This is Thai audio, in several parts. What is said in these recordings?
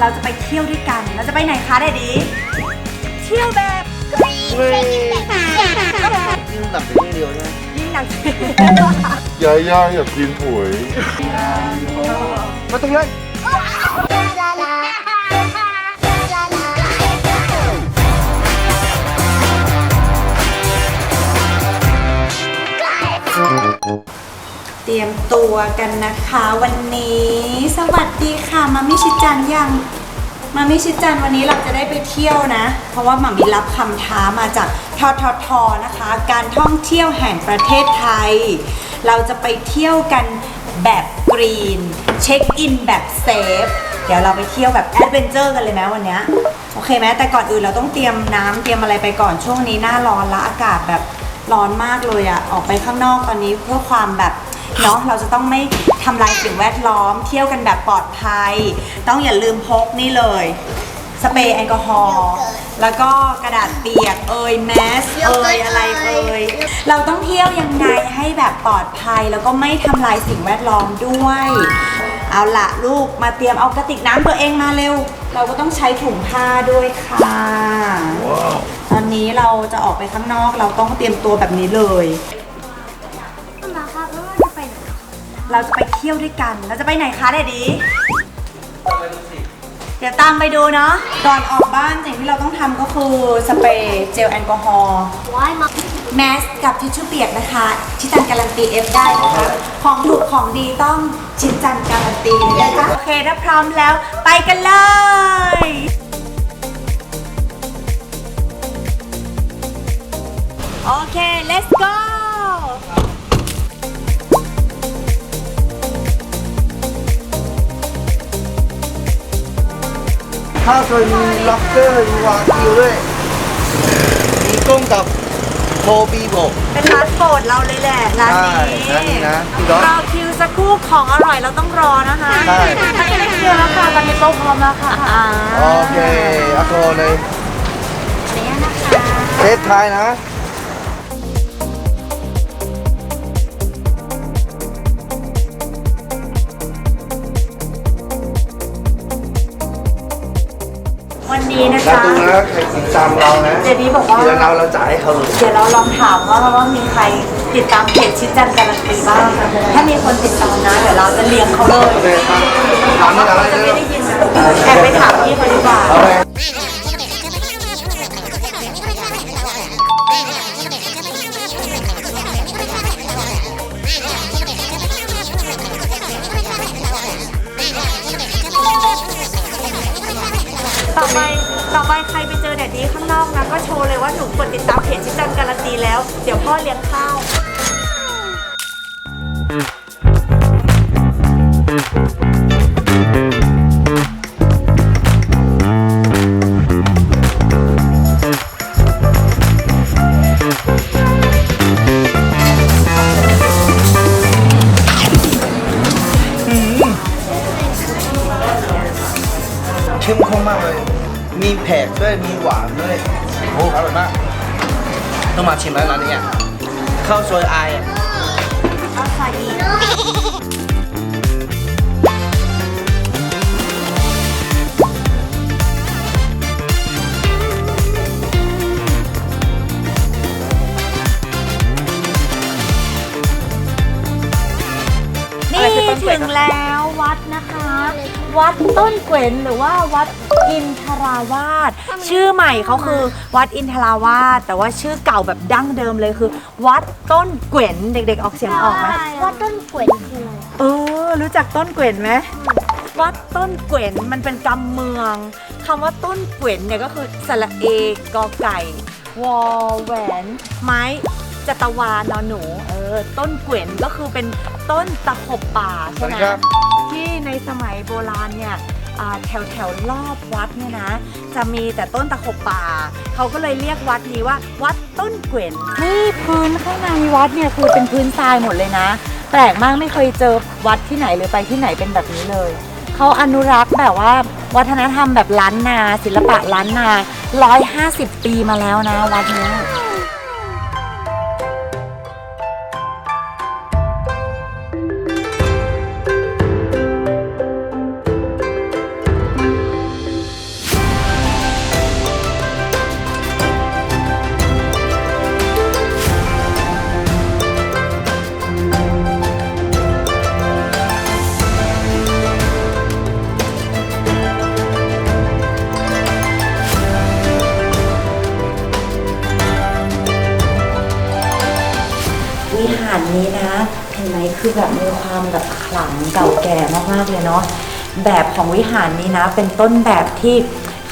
เราจะไปเที่ยวด้วยกัน เราจะไปไหนคะเดดดีเที่ยวแบบเฮ้ยยิ่งหนักยิ่งเดียวใช่ไหมยิ่งหนักยาย่าอยากกินหวยมาตรงนั้น เตรียมตัวกันนะคะวันนี้ สวัสดีค่ะมามิชิจันยังมามิชิจันวันนี้เราจะได้ไปเที่ยวนะ เพราะว่ามามิรับคำท้ามาจากทททนะคะ การท่องเที่ยวแห่งประเทศไทย เราจะไปเที่ยวกันแบบกรีน เช็คอินแบบเซฟเดี๋ยวเราไปเที่ยวแบบแอดเวนเจอร์กันเลยไหมวันนี้โอเคไหมแต่ก่อนอื่นเราต้องเตรียมน้ำเตรียมอะไรไปก่อนช่วงนี้หน้าร้อนละอากาศแบบร้อนมากเลยอะออกไปข้างนอกตอนนี้เพื่อความแบบ เนาะเราจะต้องไม่ทำลายสิ่งแวดล้อม เที่ยวกันแบบปลอดภัย ต้องอย่าลืมพกนี่เลย สเปรย์แอลกอฮอล์แล้วก็กระดาษเปียกเอยแมสเอยอะไรเอยเราต้องเที่ยวยังไงให้แบบปลอดภัย แล้วก็ไม่ทำลายสิ่งแวดล้อมด้วย เอาละลูกมาเตรียมเอากระติกน้ำตัวเองมาเร็ว เราก็ต้องใช้ถุงผ้าด้วยค่ะ ตอนนี้เราจะออกไปข้างนอกเราต้องเตรียมตัวแบบนี้เลย เราจะไปเที่ยวด้วยกัน เราจะไปไหนคะเดดดีเดี๋ยวตามไปดูเนาะก่อนออกบ้านสิ่งที่เราต้องทำก็คือ สเปรย์เจลแอลกอฮอล์ว้ายมาแมสกับทิชชู่เปียกนะคะ ชิจันการันตีเอฟได้นะคะ ของถูกของดีต้องชิจันการันตีเลยนะคะโอเคถ้าพร้อมแล้วไปกันเลยโอเค let's go ข้าวซอยมีล็อกเกอร์มีวากิวด้วยมีกุ้งกับโทบีโบก เป็นร้านโปรดเราเลยแหละร้านนี้ใช่ร้านนี้นะพี่ก๊อฟรอคิวสักครู่ของอร่อยเราต้องรอนะคะใช่ถ้าจะได้คิวแล้วค่ะตอนนี้โต๊ะพร้อมแล้วค่ะอ่าโอเคเอาโทรเลยเนี้ยนะคะ เซตท้ายนะ วันนี้นะแล้วคะ ดูนะใครติดตามเรานะเจดีบอกว่า เดี๋ยวเราเราจ่ายให้เขาเลยเดี๋ยวเราลองถามว่าว่ามีใครติดตามเพจชิดจันการันตีบ้าง ถ้ามีคนติดตามนะเดี๋ยวเราจะเลี้ยงเขาเลยโอเคครับถามนี่อะไรจะเนี่ไม่ยได้ยินแอบไปถามพี่เขาดีกว่า เอาไปต่ ต่อไปใครไปเจอแดดดีข้างนอกนะก็โชว์เลยว่าหนูกดติดตามเพจชิจันการันตีแล้ว เดี๋ยวพ่อเลี้ยงข้าว ข้าวซอยไอายอะเอาใส่อีกนี่ถึงแล้ววัดนะคะ วัดต้นเกวนหรือว่าวัดอินทราวาส ชื่อใหม่เขาคือวัดอินทราวาสแต่ว่าชื่อเก่าแบบดั้งเดิมเลยคือ วัดต้นเกวนเด็ก ๆ ออกเสียงออกไหมว่าต้นกล้วยคืออะไรเออ รู้จักต้นเกวนไหมวัดต้นเกวนมันเป็นกำเมืองคำว่าต้นเกวนเนี่ยก็คือสระเอกอไก่ วอแหวน ไม้จตวานอนหนูเออต้นเกวนก็คือเป็นต้นตะขบป่าสใช่วัสไหดีมครับที่ในสมัยโบราณเนี่ยอ่า แถวแถวรอบวัดเนี่ยนะ จะมีแต่ต้นตะขบป่า เขาก็เลยเรียกวัดนี้ว่า วัดต้นเกวนนี่พื้นข้างในวัดเนี่ยคือเป็นพื้นทรายหมดเลยนะ แปลกมากไม่เคยเจอวัดที่ไหนเลยไปที่ไหนเป็นแบบนี้เลย เขาอนุรักษ์แบบว่าวัฒนธรรมแบบล้านนา ศิลปะล้านนา 150 ปีมาแล้วนะวัดนี้ เก่าแก่มากๆเลยเนาะแบบของวิหารนี้นะ เป็นต้นแบบที่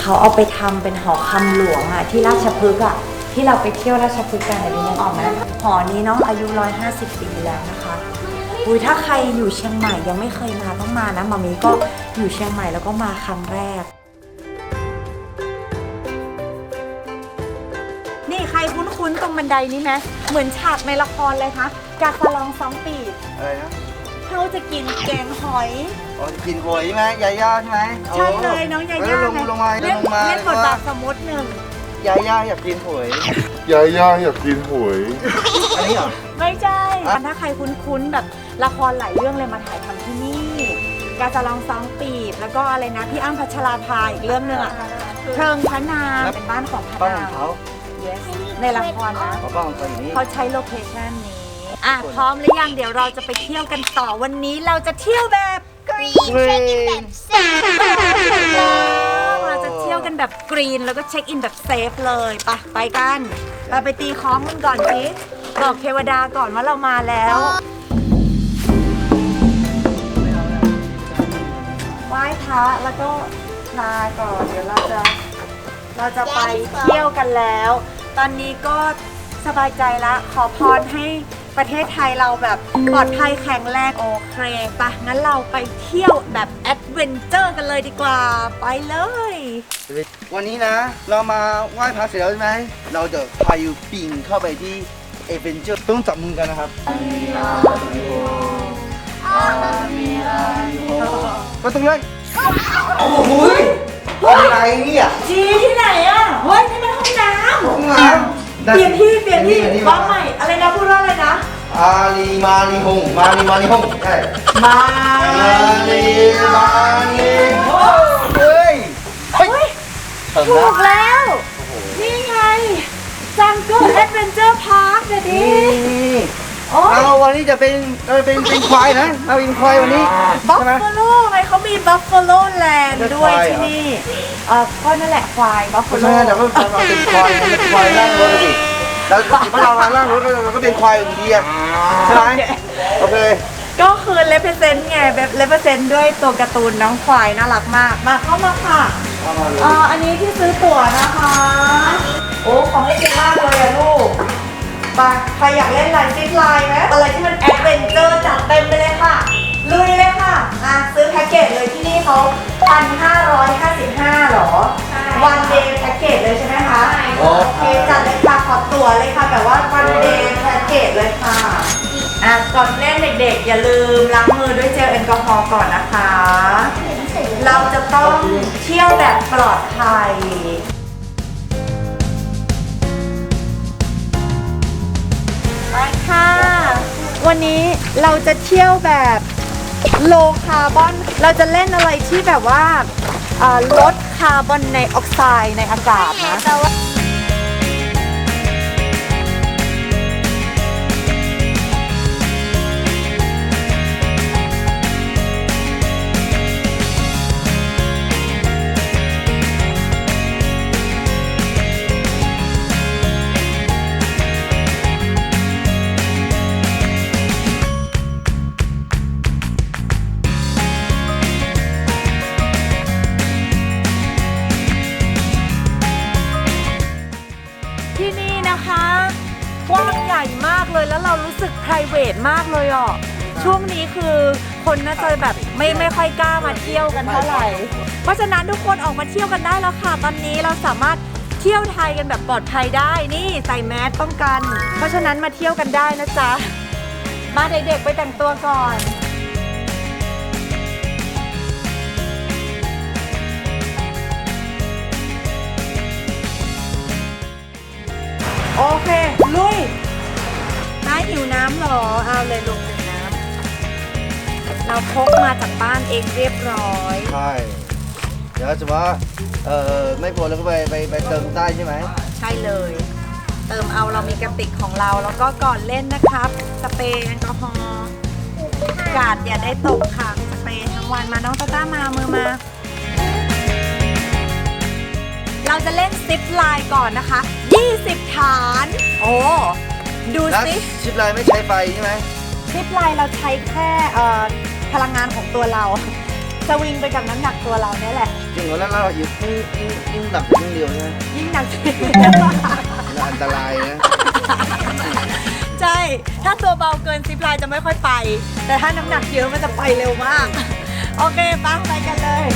เขาเอาไปทำเป็นหอคำหลวงอะที่ราชพฤกษ์อะที่เราไปเที่ยวราชพฤกษ์กันเนี่ยนึกออกไหมหอนี้เนาะอายุ 150 ปีแล้วนะคะอุ้ยถ้าใครอยู่เชียงใหม่ยังไม่เคยมาต้องมานะมามีก็อยู่เชียงใหม่แล้วก็มาครั้งแรก นี่ใครคุ้นๆตรงบันไดนี้ไหมเหมือนฉากในละครเลยคะกาสลองสองปี อะไรนะ เขาจะกินแกงหอย อ๋อกินหวยใช่ไหมยาย่าใช่ไหมใช่เลยน้องยาย่าลงไงลงมาเล่นลงมาเล่นบทบาทสมมติหนึ่งยาย่าอยากกินหวย ยาย่าอยากกินหวย อันนี้เหรอ ไม่ใช่อะ ถ้าใครคุ้นๆแบบละครหลายเรื่องเลยมาถ่ายทำที่นี่ กาจะลองสองปีบ แล้วก็อะไรนะพี่อ้ำพัชราภาอีกเรื่องหนึงอะเพลิงพระนางเป็นบ้านของพระบ้านนาของงเขา yes ในละครนะ เขาบ้านของเขาอยู่นี่เขาใช้โลเคชันนี้ อะพร้อมหรือยังเดี๋ยวเราจะไปเที่ยวกันต่อวันนี้เราจะเที่ยวแบบกรีนเช็คอินแบบเซ็ตเราจะเที่ยวกันแบบกรีนแล้วก็เช็คอินแบบเซฟเลยไปไปกันเราไปตีคล้องกันก่อนสิบอกเทวดาก่อนว่าเรามาแล้วไหว้พระแล้วก็ลาก่อนเดี๋ยวเราจะเราจะไปเที่ยวกันแล้ว ตอนนี้ก็สบายใจละขอพรให้ ประเทศไทยเราแบบปลอดภัยแข็งแรงโอเคปะงั้นเราไปเที่ยวแบบแอดเวนเจอร์กันเลยดีกว่า ไปเลย วันนี้นะ เรามาไหว้พระเสร็จแล้วใช่ไหม เราจะพายุปิงเข้าไปที่เอเวนเจอร์ต้องจับมือกันนะครับก็ต้องเลยโอ้โหอะไรเนี่ยจีที่ไหนอะเฮ้ยนี่มันห้องน้ห้องน้ำำ เปลี่ยนที่เปลี่ยนที่ว่าใหม่อะไรนะพูดว่าอะไรนะ อาลีมาลีฮงมาลีมาลีฮงใช่มามาลีมาลีฮงเฮ้ยเฮ้ยเถิงถูนะกแล้ว นี่ไงจังเกิลแอดเวนเจอร์พาร์คเดี๋ยวนี้นี่ โอ้ยเราวันนี้จะเป็นเราเป็นเป็นควายนะเราเป็นควายวันนี้บัฟใช่ไหม ฟาโลไงเขามีบัฟฟาโลแลนด์ด้วยเป็นควายที่เหรอนี่เออก็นั่นแหละควายบัฟเพฟาราะโลฉะนั้นเราก็เราเป็นควายเราเป็นควายนั่งรถดิแล้วเมื่อเรานั่งรถเราก็เป็นควายอยู่ดีอะใช่ไหมโอเคก็คือเลเ e เซนต์ไงแบบเลเ e เซนต์ด้วยตัวการ์ตูนน้องควายน่ารักมาก มาเข้ามาค่ะ เอามาเลยอ่าอันนี้ที่ซื้อตั๋วนะคะ โอ้ ของเล่นเยอะมากเลยอะลูก ไปใครอยากเล่นลายซิปลายไหมอะไรที่มันแอดเวนเจอร์จัดเต็มไปเลยค่ะ ลุยเลยค่ะอะ ซื้อแพ็กเกจเลยที่นี่เขาพันห้าร้อยห้าสิบห้าหรอใช่วันเดย์แพ็กเกจเลยใช่ไหมคะ โอเคจัดเลยค่ะขอตั๋วเลยค่ะ แบบว่าวันเดย์แพ็กเกจเลยค่ะอะก่อนเล่นเด็กๆ อย่าลืมล้างมือด้วยเจลแอลกอฮอล์ก่อนนะคะ เราจะต้องเที่ยวแบบปลอดภัย ค่ะ วันนี้เราจะเที่ยวแบบโลคาร์บอน เราจะเล่นอะไรที่แบบว่าเอ่อลดคาร์บอนในออกไซด์ในอากาศนะ แต่ว่า มากเลยอะช่วงนี้คือคนน่าจะแบบไม่ไม่ค่อยกล้ามาเที่ยวกันเท่าไหร่ เพราะฉะนั้นทุกคนออกมาเที่ยวกันได้แล้วค่ะ ตอนนี้เราสามารถเที่ยวไทยกันแบบปลอดภัยได้นี่ใส่แมสป้องกัน เพราะฉะนั้นมาเที่ยวกันได้นะจ๊ะมาเด็กๆไปแต่งตัวก่อนโอเค ลุย น้าหิวน้ำเหรอ เอาเลยลงดื่มน้ำเราพกมาจากบ้านเองเรียบร้อย ใช่ เดี๋ยวจะว่าเออไม่พอแล้วก็ไปไปไปเติมใต้ใช่ไหมใช่เลย เติมเอาเรามีกระติกของเราแล้วก็ก่อนเล่นนะครับ สเปรย์แอลกอฮอล์กาดอย่าได้ตกค่ะ สเปรย์ทั้งวันมาน้องตาต้ามามือมา เราจะเล่นซิปไลน์ก่อนนะคะ 20 ฐาน โอ้ ดูแล้วสิชิปไลน์ไม่ใช้ไฟใช่ไหมซิปไลน์เราใช้แค่เอ่อพลังงานของตัวเราสวิงไปกับน้ำหนักตัวเราเนี่ยแหละ จริงเหรอแล้วเรายิ่งยิ่งยิ่งยิ่งหนักยิ่งเร็วใช่ไหมยิ่งหนักแล้วอันตรายนะใช่ ถ้าตัวเบาเกินซิปไลน์จะไม่ค่อยไป แต่ถ้าน้ำหนักเยอะมันจะไปเร็วมาก โอเคปะไปกันเลย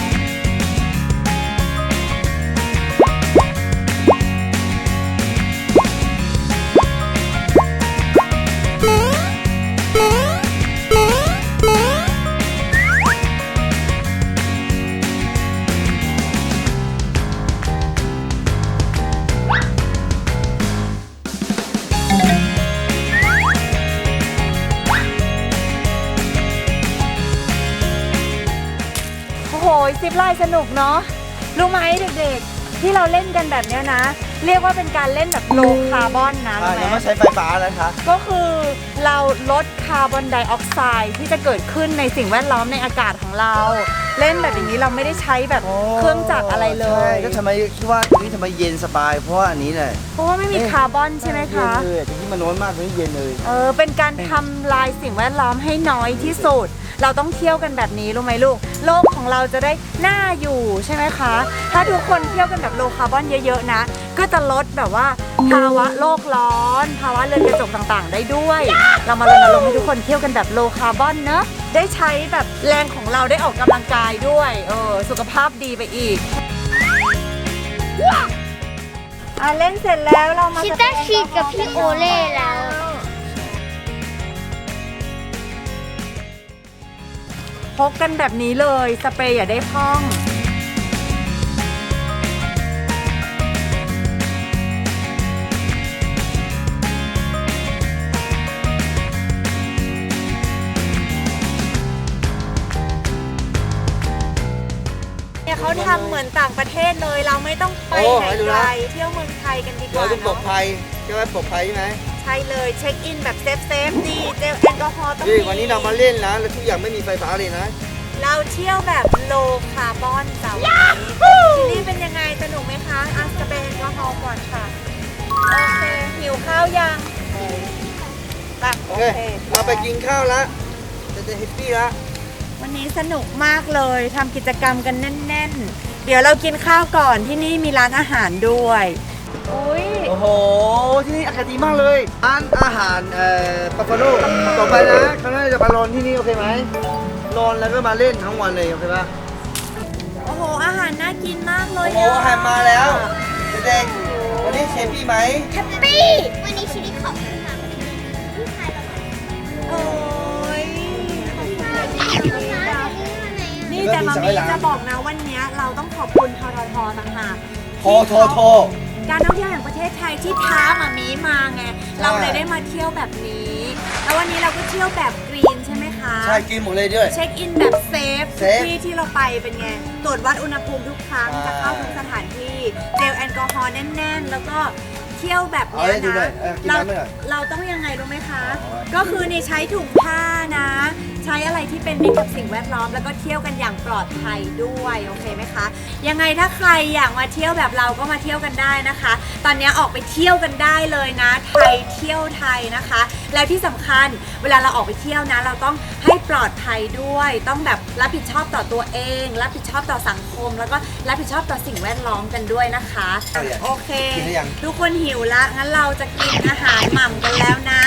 สนุกเนาะรู้ไหมเด็กๆ ที่เราเล่นกันแบบเนี้ยนะ เรียกว่าเป็นการเล่นแบบโลคาร์บอนนะอ่ารู้ยังไหมไม่ใช้ไฟฟ้าแล้วคะ ก็คือเราลดคาร์บอนไดออกไซด์ที่จะเกิดขึ้นในสิ่งแวดล้อมในอากาศของเรา เล่นแบบอย่างนี้เราไม่ได้ใช้แบบเครื่องจักรอะไรเลใช่ย ก็ทำไมคิดว่าตรงนี้ทำไมเย็นสบาย เพราะว่าอันนี้แหละเพราะว่าไม่มีคาร์บอนใช่ไหมคะ เย็นเลยตรงที่มันร้อนมากตรงนี้เย็นเลย เออเป็นการทำลายสิ่งแวดล้อมให้น้อยที่สุด เราต้องเที่ยวกันแบบนี้รู้ไหมลูก โลกของเราจะได้น่าอยู่ใช่ไหมคะ ถ้าทุกคนเที่ยวกันแบบโลคาร์บอนเยอะๆนะ ก็จะลดแบบว่าภาวะโลกร้อน ภาวะเรือนกระจกต่างๆ ได้ด้วย เรามารณรงค์ให้ทุกคนเที่ยวกันแบบโลคาร์บอนเนอะ ได้ใช้แบบแรงของเราได้ออกกำลังกายด้วยเออสุขภาพดีไปอีกอะเล่นเสร็จแล้วเรามาชิสเปรต้าย์ฉีดกับพี่โอเล่แล้ว พกกันแบบนี้เลยสเปรย์อย่าได้พร่อง มือนต่างประเทศเลย เราไม่ต้องไปโอ้ไหนให้ดูไกนะลเที่ยวเมืองไทยกันดีกเราว่าต้องปลอดเนาะภัยใช่ไหมปลอดภัยใช่ไหมใช่เลยเช็คอินแบบเซฟเซฟดีเจลแอลกอฮอล์ต้องนี่มีวันนี้เรามาเล่นนะแล้วทุกอย่างไม่มีไฟฟ้าเลยนะ เราเที่ยวแบบโลคาร์บอนจ้าวันนี้ที่นี่เป็นยังไงสนุกไหมคะอะสเปรย์แอลกอฮอล์ก่อนค่ะโอเคหิวข้าวยังตักโอโอเคเคเราไปกินข้าวละจะจะแฮปปี้ละวันนี้สนุกมากเลยทำกิจกรรมกันแน่น ๆ เดี๋ยวเรากินข้าวก่อนที่นี่มีร้านอาหารด้วยอุ้ยโอ้โห ที่นี่อากาศดีมากเลยร้านอาหารเอ่อปัฟฟาโลต่อไปนะครั้งหน้าจะมารอนที่นี่โอเคไหมรอนแล้วก็มาเล่นทั้งวันเลยโอเคปะโอ้โห อาหารน่ากินมากเลยโอ้โหอาหารมาแล้วเด็กๆวันนี้เชฟปี้ไหมแฮปปี้วันนี้ชิลิขอบ แต่มามีจะบอกนะวันเนี้ยเราต้องขอบคุณทททต่างหากโทรโทรโทรการท่องเที่ยวแห่งประเทศไทยที่ท้ามามีมาไงเราเลยได้มาเที่ยวแบบนี้ แล้ววันนี้เราก็เที่ยวแบบกรีนใช่ไหมคะใช่กินหมดเลยด้วย เช็คอินแบบเซฟเซทุกฟที่ที่เราไปเป็นไงตรวจวัดอุณหภูมิทุกครั้งอ่าจะเข้าทุกสถานที่เจลแอลกอฮอล์แน่น ๆ แล้วก็เที่ยวแบบเนี้ยเอาให้ดูหน่นะอยเออกินเราน้ำหน่อยเราต้องยังไงรู้ไหมคะอ๋อก็คือนี่ใช้ถุงผ้านะ ใช้อะไรที่เป็นมิตรกับสิ่งแวดล้อม แล้วก็เที่ยวกันอย่างปลอดภัยด้วยโอเคไหมคะ ยังไงถ้าใครอยากมาเที่ยวแบบเราก็มาเที่ยวกันได้นะคะ ตอนนี้ออกไปเที่ยวกันได้เลยนะ ไทยเที่ยวไทยนะคะ แล้วที่สำคัญเวลาเราออกไปเที่ยวนะ เราต้องให้ปลอดภัยด้วย ต้องแบบรับผิดชอบต่อตัวเอง รับผิดชอบต่อสังคม แล้วก็รับผิดชอบต่อสิ่งแวดล้อมกันด้วยนะคะโอเคกินหรือยังทุกคนหิวละงั้นเราจะกินอาหารหม่ำกันแล้วนะ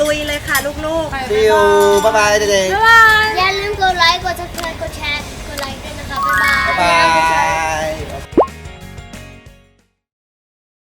ลุยเลยค่ะลูกๆซิวบ๊ายบายเด็กบ๊ายบาย อย่าลืมกดไลค์ กด subscribe กดแชร์ กดไลค์ด้วยนะคะ บ๊ายบาย ๆบ๊ายบาย